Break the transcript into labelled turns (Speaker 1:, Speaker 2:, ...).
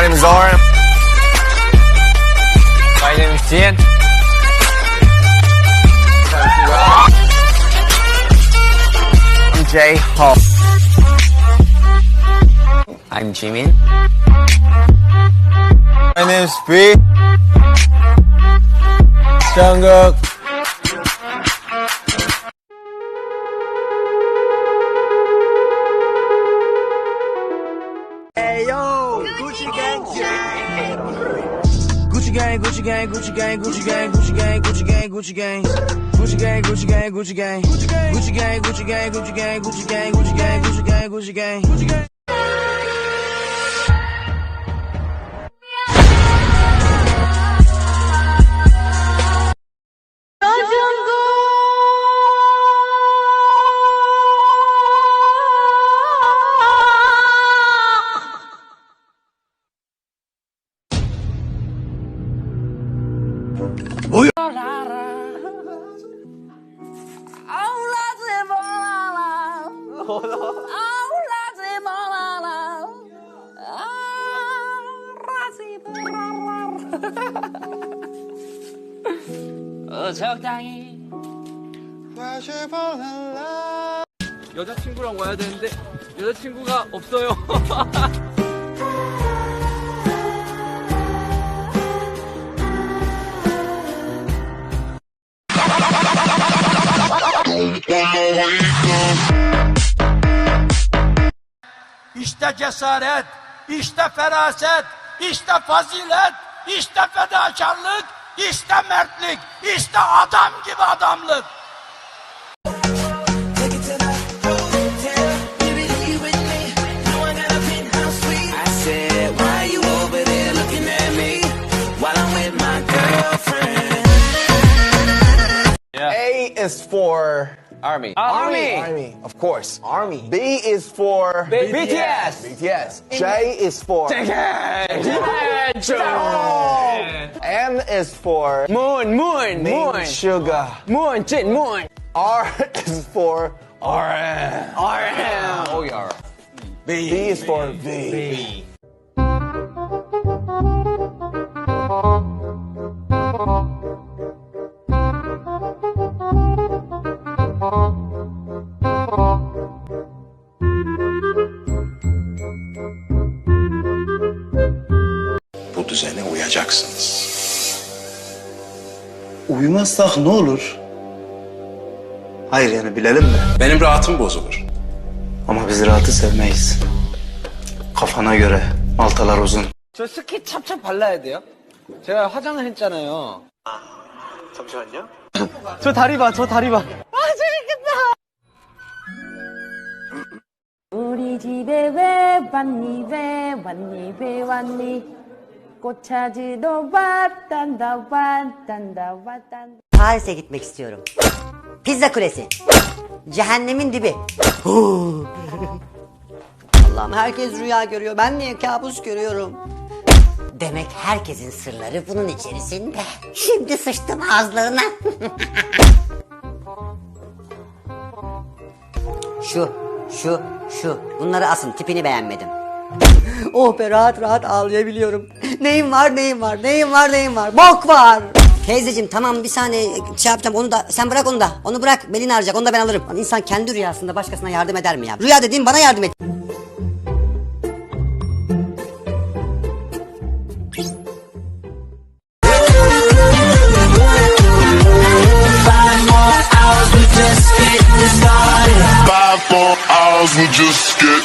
Speaker 1: My name is Oren. My name is Jian. I'm Jay Ho. I'm Jimin. My name is B. Jungkook.
Speaker 2: Gucci gang shit. Gucci gang, Gucci gang, Gucci gang, Gucci gang, Gucci gang, Gucci gang, Gucci gang. Gucci gang, Gucci gang, Gucci gang. Gucci gang, Gucci gang, Gucci gang, Gucci gang, Gucci gang, Gucci gang, Gucci gang, Gucci gang.
Speaker 3: 어, 적당히.
Speaker 4: 여자친구랑 와야 되는데 여자친구가 없어요.
Speaker 5: İşte cesaret, işte feraset, işte fazilet, işte fedakarlık, işte mertlik, işte adam gibi adamlık.
Speaker 1: A is for
Speaker 4: Army.
Speaker 1: Army. Army, of course. Army. B is for
Speaker 4: BTS.
Speaker 1: BTS. J is for M is for
Speaker 4: Moon, moon,
Speaker 1: Moon. Sugar.
Speaker 4: moon, Jin, moon.
Speaker 1: R is for
Speaker 4: RM. RM. Oh, yeah.
Speaker 1: B is for V.
Speaker 6: Bu düzene uyacaksınız. Uyumazsak ne olur? Hayır yani bilelim de. Benim rahatım bozulur. Ama biz rahatı sevmeyiz. Kafana göre maltalar uzun.
Speaker 4: 저 스키 찹찹 발라야 돼요? 제가 화장을 했잖아요.
Speaker 6: 잠시만요.
Speaker 4: 저 다리 봐, 저 다리 봐.
Speaker 7: 우리 집에 왜 왔니 왜 왔니 왜 왔니
Speaker 8: Paris'e gitmek istiyorum. Pizza Kulesi. Cehennemin dibi. Allah'ım herkes rüya görüyor. Ben niye kabus görüyorum? Demek herkesin sırları bunun içerisinde. Şimdi sıçtım ağızlarına. şu, şu, şu. Bunları asın. Tipini beğenmedim. oh be rahat rahat ağlayabiliyorum. Neyim var neyim var neyim var neyim var. Bok var. Teyzeciğim tamam bir saniye şey yapacağım onu da sen bırak onu da. Onu bırak Melina arayacak onu da ben alırım. Lan İnsan kendi rüyasında başkasına yardım eder mi ya? Rüya dediğim bana yardım et.
Speaker 9: Five more hours, we just get